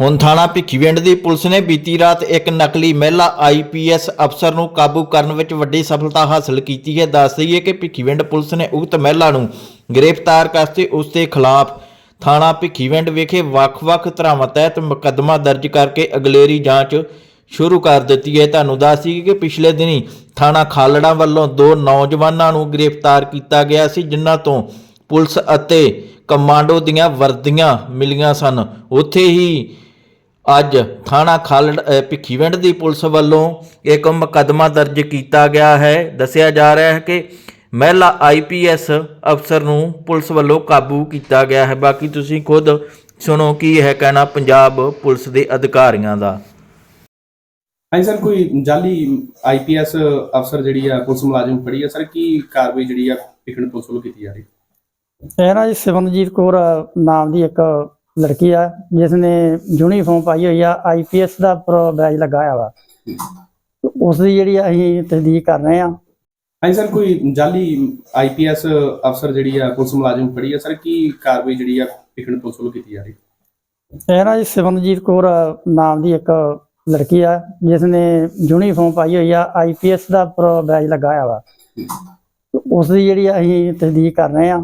ਹੁਣ ਥਾਣਾ ਭਿੱਖੀਵਿੰਡ ਦੀ ਪੁਲਿਸ ਨੇ ਬੀਤੀ ਰਾਤ ਇੱਕ ਨਕਲੀ ਮਹਿਲਾ ਆਈਪੀਐਸ ਅਫਸਰ ਨੂੰ ਕਾਬੂ ਕਰਨ ਵਿੱਚ ਵੱਡੀ ਸਫਲਤਾ ਹਾਸਲ ਕੀਤੀ ਹੈ। ਦੱਸ ਦਈਏ ਕਿ ਭਿੱਖੀਵਿੰਡ ਪੁਲਿਸ ਨੇ ਉਕਤ ਮਹਿਲਾ ਨੂੰ ਗ੍ਰਿਫਤਾਰ ਕਰਕੇ ਉਸ ਦੇ ਖਿਲਾਫ। ਥਾਣਾ ਭਿੱਖੀਵਿੰਡ ਵਿਖੇ ਵੱਖ-ਵੱਖ ਧਰਾਵਾਂ ਤਹਿਤ ਮੁਕੱਦਮਾ ਦਰਜ ਕਰਕੇ ਅਗਲੇਰੀ ਜਾਂਚ ਸ਼ੁਰੂ ਕਰ ਦਿੱਤੀ ਹੈ। ਤੁਹਾਨੂੰ ਦੱਸ ਦਈਏ ਕਿ ਪਿਛਲੇ ਦਿਨੀ ਥਾਣਾ ਖਾਲੜਾ ਵੱਲੋਂ ਦੋ ਨੌਜਵਾਨਾਂ ਨੂੰ ਗ੍ਰਿਫਤਾਰ ਕੀਤਾ ਗਿਆ ਸੀ, ਜਿਨ੍ਹਾਂ ਤੋਂ ਪੁਲਿਸ ਅਤੇ ਕਮਾਂਡੋ ਦੀਆਂ ਵਰਦੀਆਂ ਮਿਲੀਆਂ ਸਨ। ਉੱਥੇ ਹੀ ਅੱਜ ਥਾਣਾ ਖਾਲੜ ਭਿੱਖੀਵਿੰਡ ਦੀ ਪੁਲਿਸ ਵੱਲੋਂ ਇੱਕ ਮੁਕੱਦਮਾ ਦਰਜ ਕੀਤਾ ਗਿਆ ਹੈ। ਦੱਸਿਆ ਜਾ ਰਿਹਾ ਹੈ ਕਿ ਮਹਿਲਾ ਆਈਪੀਐਸ ਅਫਸਰ ਨੂੰ ਪੁਲਿਸ ਵੱਲੋਂ ਕਾਬੂ ਕੀਤਾ ਗਿਆ ਹੈ। ਬਾਕੀ ਤੁਸੀਂ ਖੁਦ ਸੁਣੋ ਕੀ ਹੈ ਕਹਿਣਾ ਪੰਜਾਬ ਪੁਲਿਸ ਦੇ ਅਧਿਕਾਰੀਆਂ ਦਾ। ਹਾਂਜੀ ਸਰ ਕੋਈ ਜਾਲੀ ਆਈਪੀਐਸ ਅਫਸਰ ਜਿਹੜੀ ਆ ਪੁਲਿਸ ਮੁਲਾਜ਼ਮ ਫੜੀ ਆ ਸਰ ਕੀ ਕਾਰਵਾਈ ਜਿਹੜੀ ਆ ਪਿਕਣ ਪੁਲਿਸ ਵੱਲੋਂ ਕੀਤੀ ਜਾ ਰਹੀ? ਇਹ ਨਾ ਜੀ ਸਿਮਰਨਜੀਤ ਕੌਰ ਨਾਮ ਦੀ ਇੱਕ ਲੜਕੀ ਆ ਜਿਸ ਨੇ ਯੂਨੀਫਾਰਮ ਪਾਈ ਹੋਈ ਆ ਆਈਪੀਐਸ ਦਾ ਬੈਜ ਲਗਾਇਆ ਵਾ। ਉਸ ਦੀ ਜਿਹੜੀ ਅਸੀਂ ਤਸਦੀਕ ਕਰ ਰਹੇ ਆ। ਹਾਂਜੀ ਸਰ ਕੋਈ ਜਾਲੀ ਆਈਪੀਐਸ ਅਫਸਰ ਜਿਹੜੀ ਆ ਪੁਲਿਸ ਮੁਲਾਜ਼ਮ ਫੜੀ ਆ ਸਰ ਕੀ ਕਾਰਵਾਈ ਜਿਹੜੀ ਆ ਪਿਕਣ ਪੁਲਿਸ ਵੱਲੋਂ ਕੀਤੀ ਜਾ ਰਹੀ? ਇਹ ਨਾ ਜੀ ਸਿਮਰਨਜੀਤ ਕੌਰ ਨਾਮ ਦੀ ਇੱਕ ਲੜਕੀ ਆ ਜਿਸ ਨੇ ਯੂਨੀਫਾਰਮ ਪਾਈ ਹੋਈ ਆ ਆਈਪੀਐਸ ਦਾ ਬੈਜ ਲਗਾਇਆ ਵਾ। ਉਸ ਦੀ ਜਿਹੜੀ ਅਸੀਂ ਤਸਦੀਕ ਕਰ ਰਹੇ ਆ।